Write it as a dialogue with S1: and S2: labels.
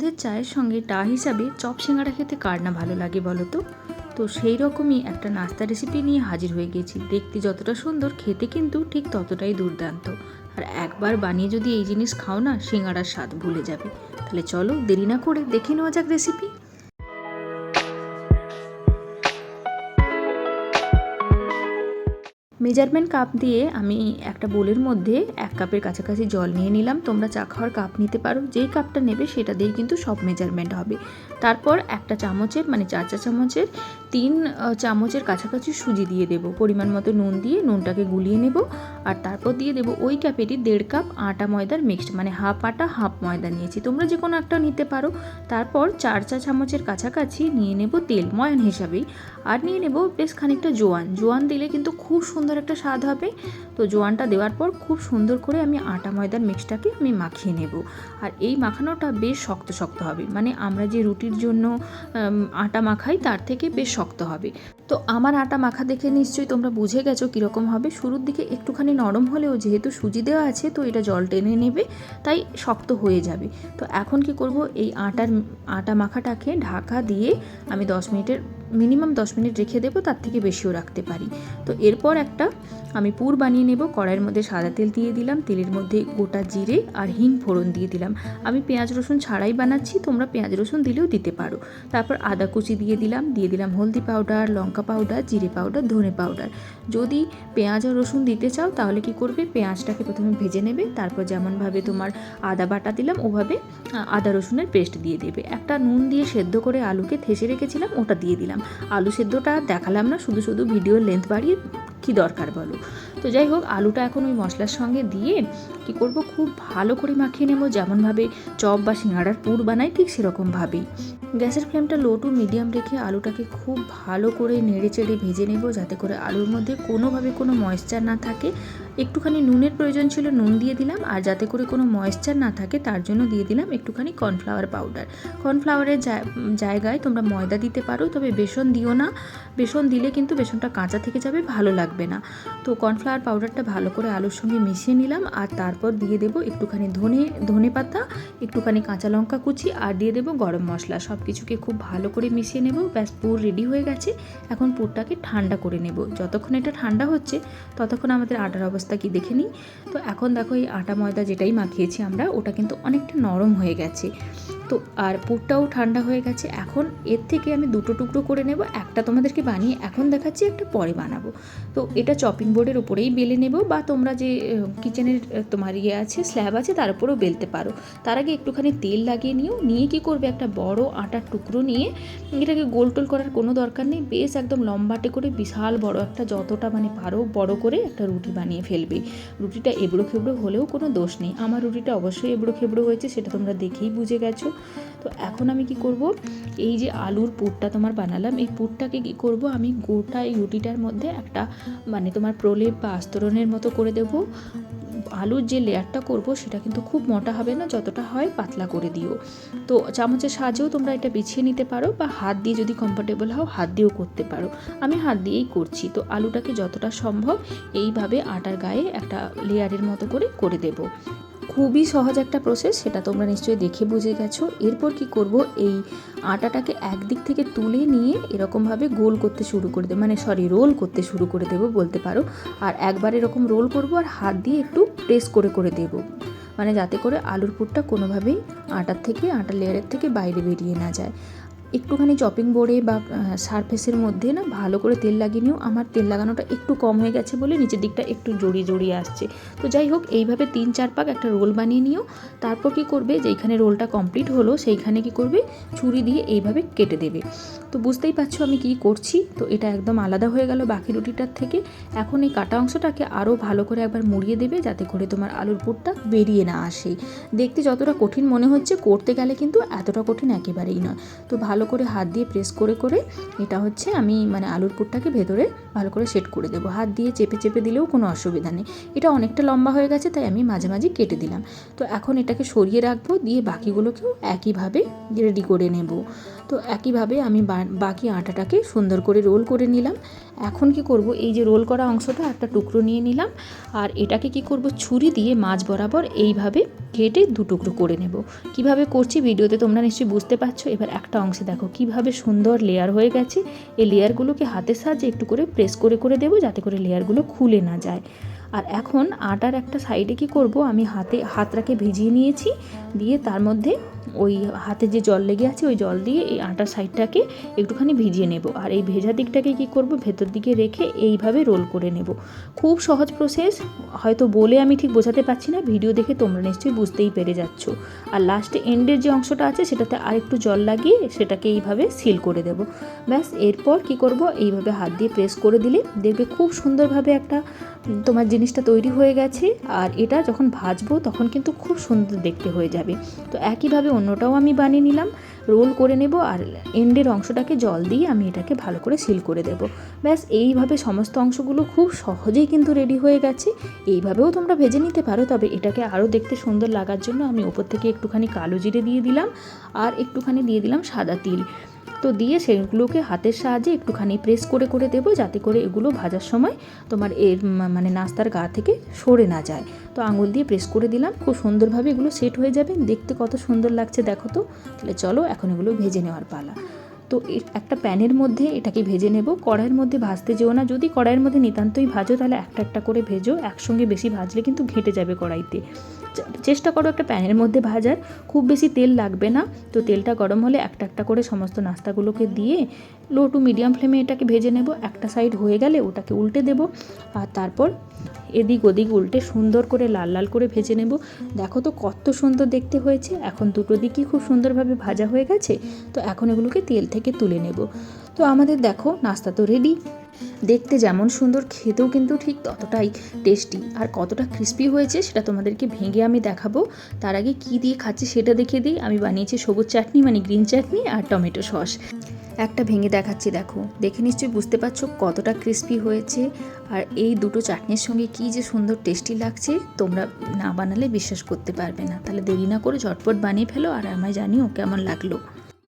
S1: দুধের চায়ের সঙ্গে ডা হিসাবে চপ সিঙ্গারা খেতে কার না ভালো লাগে বলো তো? তো সেই রকমই একটা নাস্তা রেসিপি নিয়ে হাজির হয়ে গেছি। দেখতে যতটা সুন্দর, খেতে কিন্তু ঠিক ততটাই দুর্দান্ত। আর একবার বানিয়ে যদি এই জিনিস খাও না সিঙ্গারার স্বাদ ভুলে যাবে। তাহলে চলো দেরি না করে দেখে নেওয়া যাক রেসিপি মেজারমেন্ট কাপ দিয়ে আমি একটা বোলের মধ্যে এক কাপের কাছাকাছি জল নিয়ে নিলাম। তোমরা চা খাওয়ার কাপ নিতে পারো। যেই কাপটা নেবে সেটা দিয়েই কিন্তু সব মেজারমেন্ট হবে। তারপর একটা চামচের মানে চার চা চামচের, তিন চামচের কাছাকাছি সুজি দিয়ে দেবো। পরিমাণ মতো নুন দিয়ে নুনটাকে গুলিয়ে নেব আর তারপর দিয়ে দেবো ওই কাপেরই দেড় কাপ আটা ময়দার মিক্সড মানে হাফ আটা, হাফ ময়দা নিয়েছি। তোমরা যে কোনো একটা নিতে পারো। তারপর চার চা চামচের কাছাকাছি নিয়ে নেব তেল, ময়ান হিসাবেই। আর নিয়ে নেব বেশ খানিকটা জোয়ান। জোয়ান দিলে কিন্তু খুব সুন্দর একটা স্বাদ হবে। তো জোয়ানটা দেওয়ার পর খুব সুন্দর করে আমি আটা ময়দার মিক্সটাকে আমি মাখিয়ে নেব। আর এই মাখানোটা বেশ শক্ত শক্ত হবে। মানে আমরা যে রুটির জন্য আটা মাখাই তার থেকে বেশ শক্ত হবে। তো আমার আটা মাখা দেখে নিশ্চয়ই তোমরা বুঝে গেছো কীরকম হবে। শুরুর দিকে একটুখানি নরম হলেও যেহেতু সুজি দেওয়া আছে, তো এটা জল টেনে নেবে, তাই শক্ত হয়ে যাবে। তো এখন কি করব, এই আটার আটা মাখাটাকে ঢাকা দিয়ে আমি দশ মিনিটের, মিনিমাম দশ মিনিট রেখে দেবো, তার থেকে বেশিও রাখতে পারি। তো এরপর একটা আমি পুর বানিয়ে নেব, কড়াইয়ের মধ্যে সাদা তেল দিয়ে দিলাম, তেলের মধ্যে গোটা জিরে আর হিং ফোড়ন দিয়ে দিলাম। আমি পেঁয়াজ রসুন ছাড়াই বানাচ্ছি, তোমরা পেঁয়াজ রসুন দিলেও দিতে পারো। তারপর আদা কুচি দিয়ে দিলাম দিয়ে দিলাম হলদি পাউডার, লঙ্কা পাউডার জিরে পাউডার ধনে পাউডার যদি পেঁয়াজ আর রসুন দিতে চাও, তাহলে কি করবে? পেঁয়াজটাকে প্রথমে ভেজে নেবে, তারপর যেমনভাবে তোমার আদা বাটা দিলাম, ওভাবে আদা রসুনের পেস্ট দিয়ে দেবে। একটা নুন দিয়ে সেদ্ধ করে আলুকে থেসে রেখেছিলাম, ওটা দিয়ে দিলাম। আলু সেদ্ধটা দেখালাম না, শুধু শুধু ভিডিওর লেন্থ বাড়িয়ে কী দরকার বলো? তো যাই হোক, আলুটা এখন ওই মশলার সঙ্গে দিয়ে কি করব? খুব ভালো করে মাখিয়ে নেব। যেমনভাবে চপ বা সিঙাড়ার পুর বানাই, ঠিক সেরকমভাবেই। গ্যাসের ফ্লেমটা লো টু মিডিয়াম রেখে আলুটাকে খুব ভালো করে নেড়ে চেড়ে ভেজে নেব, যাতে করে আলুর মধ্যে কোনোভাবে কোনো ময়েশ্চার না থাকে। একটুখানি নুনের প্রয়োজন ছিল, নুন দিয়ে দিলাম। আর যাতে করে কোনো ময়েশ্চার না থাকে, তার জন্য দিয়ে দিলাম একটুখানি কর্নফ্লাওয়ার পাউডার কর্নফ্লাওয়ারের জায়- জায়গায় তোমরা ময়দা দিতে পারো, তবে বেসন দিও না। বেসন দিলে কিন্তু বেসনটা কাঁচা থেকে যাবে, ভালো লাগবে না। তো কর্নফ্লাওয়ার পাউডারটা ভালো করে আলুর সঙ্গে মিশিয়ে নিলাম। আর তারপর দিয়ে দেবো একটুখানি ধনে ধনে পাতা, একটুখানি কাঁচা লঙ্কা কুচি, আর দিয়ে দেবো গরম মশলা। সব কিছুকে খুব ভালো করে মিশিয়ে নেব। ব্যাস, পুর রেডি হয়ে গেছে। এখন পুরটাকে ঠান্ডা করে নেব। যতক্ষণ এটা ঠান্ডা হচ্ছে, ততক্ষণ আমাদের আটার অবস্থা কি দেখে নিই? তো এখন দেখো এই আটা ময়দা যেটাই মাখিয়েছি আমরা, ওটা কিন্তু অনেকটা নরম হয়ে গেছে। তো আর পুরটাও ঠান্ডা হয়ে গেছে। এখন এর থেকে আমি দুটো টুকরো করে নেব, একটা তোমাদেরকে বানিয়ে এখন দেখাচ্ছি, একটা পরে বানাবো। তো এটা চপিং বোর্ডের উপরেই বেলে নেব বা তোমরা যে কিচেনের তোমার ইয়ে আছে স্ল্যাব আছে, তার উপরেও বেলতে পারো। তার আগে একটুখানি তেল লাগিয়ে নিও। নিয়ে কি করবে? একটা বড় আটার টুকরো নিয়ে এটাকে গোল টোল করার কোনো দরকার নেই। বেশ একদম লম্বাটে করে বিশাল বড় একটা, যতটা মানে পারো বড় করে একটা রুটি বানিয়ে ফেলবে। রুটিটা এবড়ো খেবড়ো হলেও কোনো দোষ নেই। আমার রুটিটা অবশ্যই এবড়ো খেবড়ো হয়েছে, সেটা তোমরা দেখেই বুঝে গেছো। তো এখন আমি কি করব? এই যে আলুর পুরটা তোমার বানালাম, এই পুরটাকে কি করব? আমি গোটা এই রুটিটার মধ্যে একটা মানে তোমার প্রলেপ বা আস্তরণের মতো করে দেবো। আলুর যে লেয়ারটা করব, সেটা কিন্তু খুব মোটা হবে না, যতটা হয় পাতলা করে দিও। তো চামচের সাহায্যেও তোমরা এটা বিছিয়ে নিতে পারো বা হাত দিয়ে যদি কমফোর্টেবল হও, হাত দিয়েও করতে পারো। আমি হাত দিয়েই করছি, তো আলুটাকে যতটা সম্ভব এইভাবে আটার গায়ে একটা লেয়ারের মতো করে করে দেবো। খুবই সহজ একটা প্রসেস সেটা তোমরা নিশ্চয়ই দেখে বুঝে গেছো। এরপর কি করব? এই আটাটাকে একদিক থেকে তুলে নিয়ে এরকমভাবে গোল করতে শুরু করে দেবো। মানে সরি রোল করতে শুরু করে দেবো বলতে পারো। আর একবার এরকম রোল করব আর হাত দিয়ে একটু প্রেস করে করে দেবো। মানে যাতে করে আলুর পুরটা কোনোভাবেই আটার থেকে, আটার লেয়ারের থেকে বাইরে বেরিয়ে না যায়। একটুখানি চপিং বোর্ডে বা সারফেসের মধ্যে না ভালো করে তেল লাগিয়ে নিও। আমার তেল লাগানোটা একটু কম হয়ে গেছে বলে নিচের দিকটা একটু জড়িয়ে জড়িয়ে আসছে। তো যাই হোক, এইভাবে তিন চার পাক একটা রোল বানিয়ে নিও। তারপর কি করবে যেইখানে রোলটা কমপ্লিট হলো, সেইখানে কি করবে? ছুরি দিয়ে এইভাবে কেটে দেবে। তো বুঝতেই পারছ আমি কি করছি? তো এটা একদম আলাদা হয়ে গেল বাকি রুটিটার থেকে। এখন এই কাটা অংশটাকে আরও ভালো করে একবার মুড়িয়ে দেবে যাতে করে তোমার আলুর পুরটা বেরিয়ে না আসে। দেখতে যতটা কঠিন মনে হচ্ছে, করতে গেলে কিন্তু এতটা কঠিন একেবারেই নয়। তো ভালো ভালো করে হাত দিয়ে প্রেস করে করে এটা হচ্ছে আমি মানে আলুর পুরটাকে ভেতরে ভালো করে সেট করে দেবো। হাত দিয়ে চেপে চেপে দিলেও কোনো অসুবিধা নেই। এটা অনেকটা লম্বা হয়ে গেছে, তাই আমি মাঝে মাঝে কেটে দিলাম। তো এখন এটাকে সরিয়ে রাখব, দিয়ে বাকিগুলোকেও একইভাবে রেডি করে নেব। তো একইভাবে আমি বাকি আটাটাকে সুন্দর করে রোল করে নিলাম। এখন কি করব, এই যে রোল করা অংশটা একটা টুকরো নিয়ে নিলাম। আর এটাকে কি করব, ছুরি দিয়ে মাছ বরাবর এইভাবে কেটে দু টুকরো করে নেব। কীভাবে করছি, ভিডিওতে তোমরা নিশ্চয়ই বুঝতে পারছ। এবার একটা অংশে দেখো কীভাবে সুন্দর লেয়ার হয়ে গেছে। এই লেয়ারগুলোকে হাতের সাহায্যে একটু করে প্রেস করে করে দেবো যাতে করে লেয়ারগুলো খুলে না যায়। আর এখন আটার একটা সাইডে কি করব? আমি হাতে, হাতটাকে ভিজিয়ে নিয়েছি, দিয়ে তার মধ্যে ওই হাতে যে জল লেগে আছে, ওই জল দিয়ে এই আটার সাইডটাকে একটুখানি ভিজিয়ে নেব। আর এই ভেজা দিকটাকে কি করব? ভেতর দিকে রেখে এইভাবে রোল করে নেব। খুব সহজ প্রসেস হয়তো বলে আমি ঠিক বোঝাতে পারছি না, ভিডিও দেখে তোমরা নিশ্চয়ই বুঝতেই পেরে যাচ্ছ। আর লাস্টে এন্ডের যে অংশটা আছে, সেটাতে আর একটু জল লাগিয়ে সেটাকে এইভাবে সিল করে দেব। ব্যাস, এরপর কি করব? এইভাবে হাত দিয়ে প্রেস করে দিলে দেখবে খুব সুন্দরভাবে একটা তোমার জিনিসটা তৈরি হয়ে গেছে আর এটা যখন ভাজবো তখন কিন্তু খুব সুন্দর দেখতে হয়ে যাবে। তো একইভাবে অন্যটাও আমি বানিয়ে নিলাম, রোল করে নেব আর এন্ডের অংশটাকে জল দিয়ে আমি এটাকে ভালো করে সিল করে দেব। ব্যাস, এইভাবে সমস্ত অংশগুলো খুব সহজেই কিন্তু রেডি হয়ে গেছে। এইভাবেও তোমরা ভেজে নিতে পারো, তবে এটাকে আরও দেখতে সুন্দর লাগার জন্য আমি ওপর থেকে একটুখানি কালো জিরে দিয়ে দিলাম আর একটুখানি দিয়ে দিলাম সাদা তিল। তো দিয়ে সেগুলোকে হাতের সাহায্যে একটুখানি প্রেস করে করে দেবো যাতে করে এগুলো ভাজার সময় তোমার এর মানে নাস্তার গা থেকে সরে না যায়। তো আঙুল দিয়ে প্রেস করে দিলাম, খুব সুন্দরভাবে এগুলো সেট হয়ে যাবে। দেখতে কত সুন্দর লাগছে দেখো তো। তাহলে চলো এখন এগুলো ভেজে নেওয়ার পালা। তো একটা প্যানের মধ্যে এটাকে ভেজে নেব। কড়াইয়ের মধ্যে ভাজতে যেও না। যদি কড়াইয়ের মধ্যে নিতান্তই ভাজো, তাহলে একটা একটা করে ভেজো। একসঙ্গে বেশি ভাজলে কিন্তু ঘেঁটে যাবে কড়াইতে। চেষ্টা করো একটা প্যানের মধ্যে ভাজার। খুব বেশি তেল লাগবে না। তো তেলটা গরম হলে একটা একটা করে সমস্ত নাস্তাগুলোকে দিয়ে লো টু মিডিয়াম ফ্লেমে এটাকে ভেজে নেব। একটা সাইড হয়ে গেলে ওটাকে উল্টে দেব। আর তারপর এদিক ওদিক উল্টে সুন্দর করে লাল লাল করে ভেজে নেব। দেখো তো কত সুন্দর দেখতে হয়েছে। এখন দুটো দিকই খুব সুন্দরভাবে ভাজা হয়ে গেছে। তো এখন এগুলোকে তেল থেকে তুলে নেব। তো আমাদের দেখো, নাস্তা তো রেডি দেখতে যেমন সুন্দর, খেতেও কিন্তু ঠিক ততটাই টেস্টি আর কতটা ক্রিস্পি হয়েছে সেটা তোমাদেরকে ভেঙে আমি দেখাবো। তার আগে কি দিয়ে খাচ্ছি সেটা দেখিয়ে দিই। আমি বানিয়েছি সবুজ চাটনি মানে গ্রিন চাটনি আর টমেটো সস। একটা ভেঙে দেখাচ্ছি, দেখো। দেখে নিশ্চয়ই বুঝতে পারছ কতটা ক্রিস্পি হয়েছে। আর এই দুটো চাটনির সঙ্গে কি যে সুন্দর টেস্টি লাগছে, তোমরা না বানালে বিশ্বাস করতে পারবে না। তাহলে দেরি না করে ঝটপট বানিয়ে ফেলো আর আমায় জানিও কেমন লাগল।